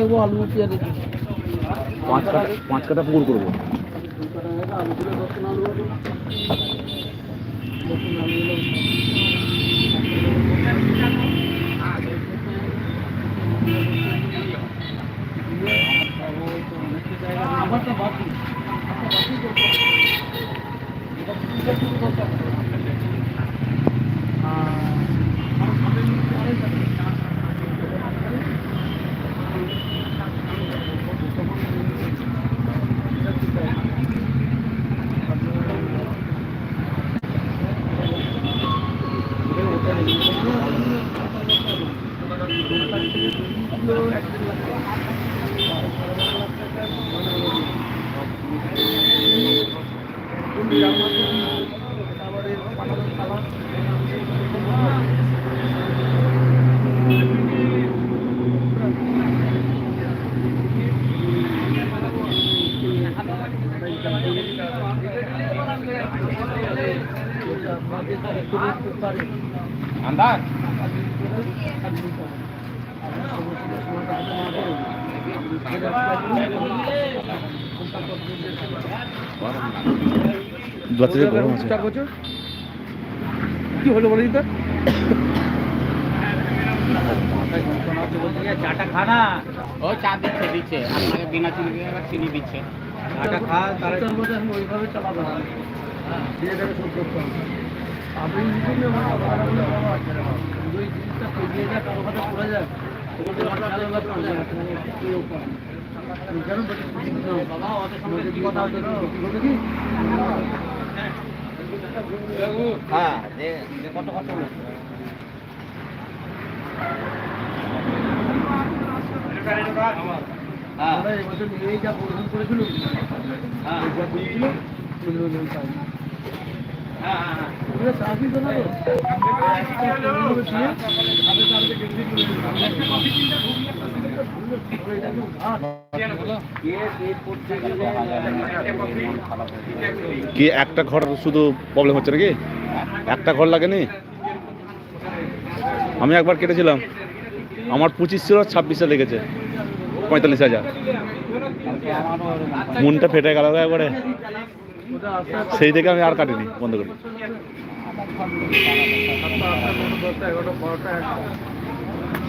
তিন কাটা রাখব আলু পেঁয়াজ একটু। পাঁচ কাটা পাঁচ কাটা পুকুর করব দুই কাটা রাখব, আলু দিলে দশ টাকা আলু হবে। দশ টাকা আলু দিলে আমারটা বাকি বাকি করতে হবে। এটা তিনটা শুরু করতে হবে। আন্দাজ বাচ্চাদের গরম আছে চার বছর? কি হলো বলে দিতে চাটা খা না ও চা দিচ্ছে দিচ্ছে আপনাকে বিনা চিনি চিনি দিচ্ছে চাটা খা আমি ওইভাবে চালাতে হবে দিয়ে দেবে শোধ করতে হবে আপনি দুই জিনিসটা পেরিয়ে যায় কারও হাতে পড়ে যায় হ্যাঁ কত এবছর নিয়েই যা করেছিল হ্যাঁ যা হ্যাঁ। হ্যাঁ। কি একটা ঘর শুধু প্রবলেম হচ্ছে নাকি? একটা ঘর লাগেনি? আমি একবার কেটেছিলাম। আমার পঁচিশ ছিল, ছাব্বিশে লেগেছে। পঁয়তাল্লিশ হাজার। মনটা ফেটে গেল একবারে। সেই থেকে আমি আর কাটিনি, বন্ধ করি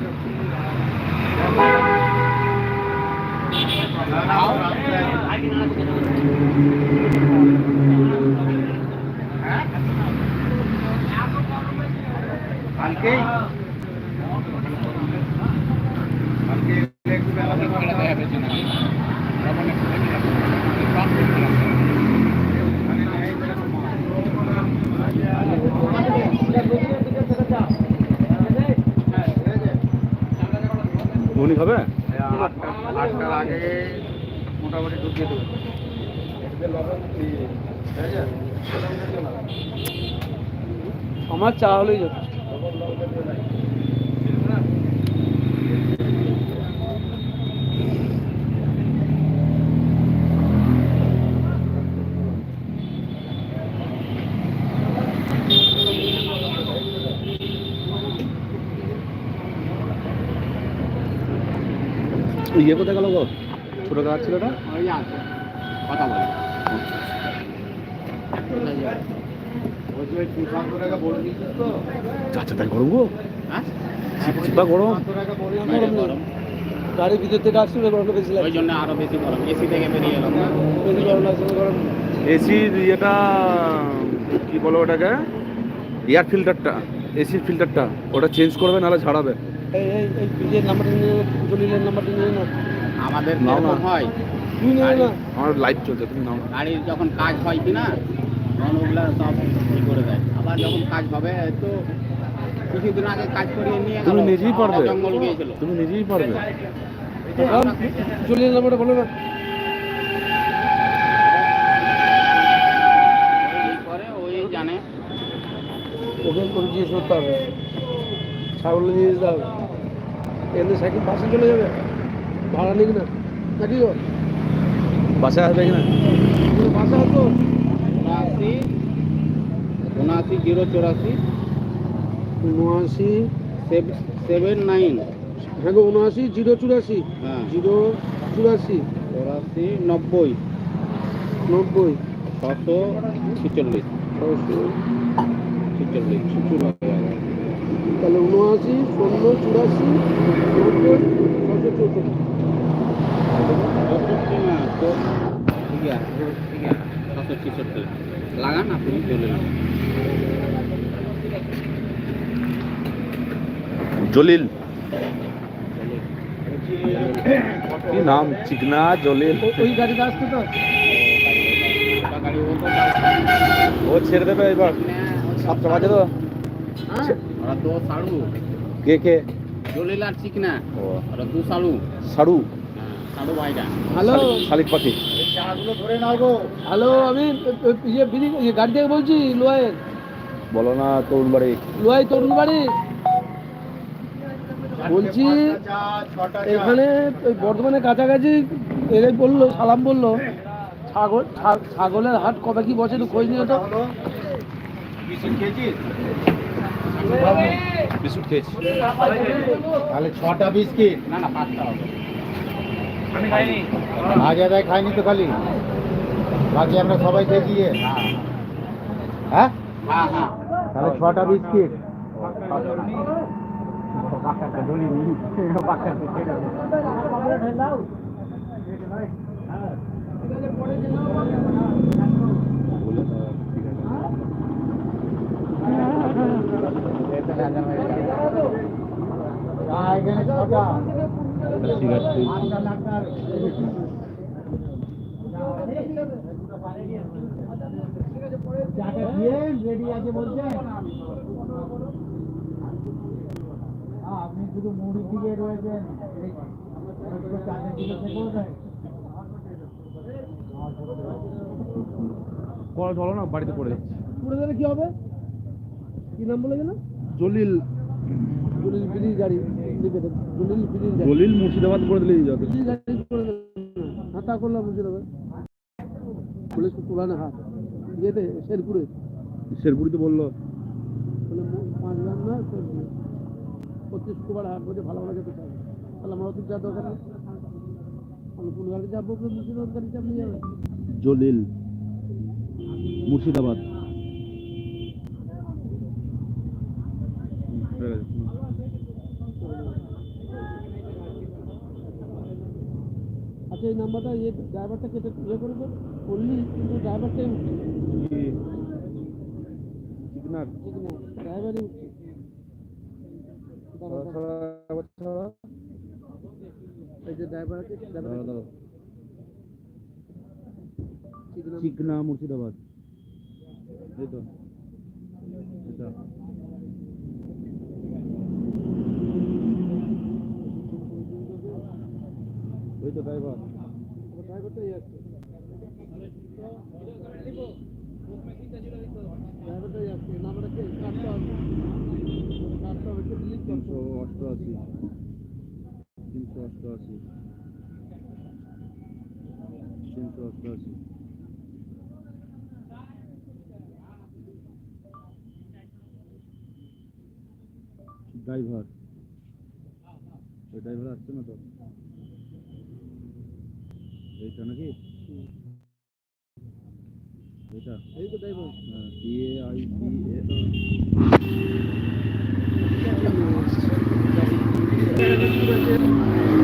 একটা। সাড়ে আটটার আগে মোটামুটি ঢুকিয়ে দেবে। আমার চা হলেই যাচ্ছে ইয়ে কোথায় গেল গো ছোটো গাছ ছিল না কথা বলে আচ্ছা তাই গরম গো? হ্যাঁ চিপা গরম। বাইরে গরম গাড়ির ভিতর থেকে আসছিল গরমটা বেশি ওই জন্য আরও বেশি গরম। এসি থেকে বেরিয়ে এলাম না। বেশি গরম লাগছে গরম। এসির ইয়েটা কি বলো ওটাকে? এয়ার ফিল্টারটা এসির ফিল্টারটা ওটা চেঞ্জ করবে নাহলে ঝাড়াবে। এই এই এই নাম্বারটা নিয়ে নাম্বারটা নিয়ে না আমাদের নাও। হয় না। আমার লাইট চলছে তুমি নাও। গাড়ির যখন কাজ হয় কি না তখন ওগুলা সব করে দেয়। আবার যখন কাজ হবে তো কিছুদিন আগে কাজ করিয়ে নিয়ে তুমি নিজেই পারবে। জঙ্গল গিয়েছিল। তুমি নিজেই পারবে। এলাম ওটা বলো না এই করে ওই জানে জিজ্ঞেস করতে হবে ছাগল নিয়ে যেতে হবে। এখানে সাইকেল বাসে চলে যাবে। ভাড়া নিবি না। নাকি গো বাসায় আসবে কিনা? বাসে আসব উনআশি উনআশি জিরো চৌরাশি। উনআশি। Seven nine. হ্যাঁ গো উনআশি জিরো চুরাশি। হ্যাঁ। জিরো চুরাশি। চৌরাশি নব্বই। নব্বই। ছশো ছিচল্লিশ। ছশো ছিচল্লিশ তাহলে উনআশি ষোলো চুরাশি নব্বই ছশো আছে লাগান আপনি চলে জলিল। কি নাম? চিকনা জলিল। ওই গাড়িটা আসতো গাড়ি তো ও ছেড়ে দেবে এবার। সাতটা বাজে তো। হ্যাঁ? ওরা তো সাড়ু কে কে? জলিল আর চিকনা ওরা দু সাড়ু সাড়ু হ্যাঁ সাড়ু ভাইটা। হ্যালো? শালিক- শালিক পাখি। চাগুলো ধরে নাও গো। হ্যালো আমি এ- এ- ইয়ে বিড়ি গাড়ি থেকে বলছি লোয়ের বলো না তরুণ বাড়ি। লোয়াই তরুণ বাড়ি। বলছি এখানে ওই বর্ধমানের কাছাকাছি এরাই বলল সালাম বলল। ছাগল ছাগলের হাট কবে কি বসে একটু খোঁজ নিয়ে তো। বিস্কুট খেয়েছি। তাহলে ছটা বিস্কিট। না না পাঁচটা হবে। খাইনি। তো খালি? বাকি আমরা সবাই দেখিয়ে হ্যাঁ। হ্যাঁ? হ্যাঁ তাহলে ছটা বিস্কিট। আপনি শুধু মুড়ি দিকে রয়েছেন চলো না বাড়িতে পড়ে যাচ্ছি পুরো গেলে কি হবে? কি নাম বলে গেল? জলিল জলিল বিড়ির গাড়ি জলিল বিড়ির গাড়ি। জলিল মুর্শিদাবাদ করে দিলেই যাবে হাতা করলাম দেবে পুলিশ পুরানো হাট ইয়েতে শেরপুরে। শেরপুরি তো বলল পাঁচ না পঁচিশ কুবার হাট বলছে ভালো ভালো যেতে চাই। তাহলে আমার অত দরকার নেই। আমি কোন গাড়ি যাব মুর্শিদাবাদ গাড়ি চাপ জলিল মুর্শিদাবাদ। আচ্ছা এই নাম্বারটা ইয়ে ড্রাইভারটা কেটে ইয়ে করে দে বললি কিন্তু ড্রাইভারটাই উঠছে। চিকনার ঠিক ড্রাইভারই উঠছে। এই যে ড্রাইভার আছে মুর্শিদাবাদ। এই তো। এটা ওই তো ড্রাইভার ড্রাইভারটাই ড্রাইভারটাই করতে তিনশো তিনশো তিনশো ড্রাইভার ওই ড্রাইভার আসছে না তো? এইটা নাকি? এটা এই তো ড্রাইভার টি এ আই সি এ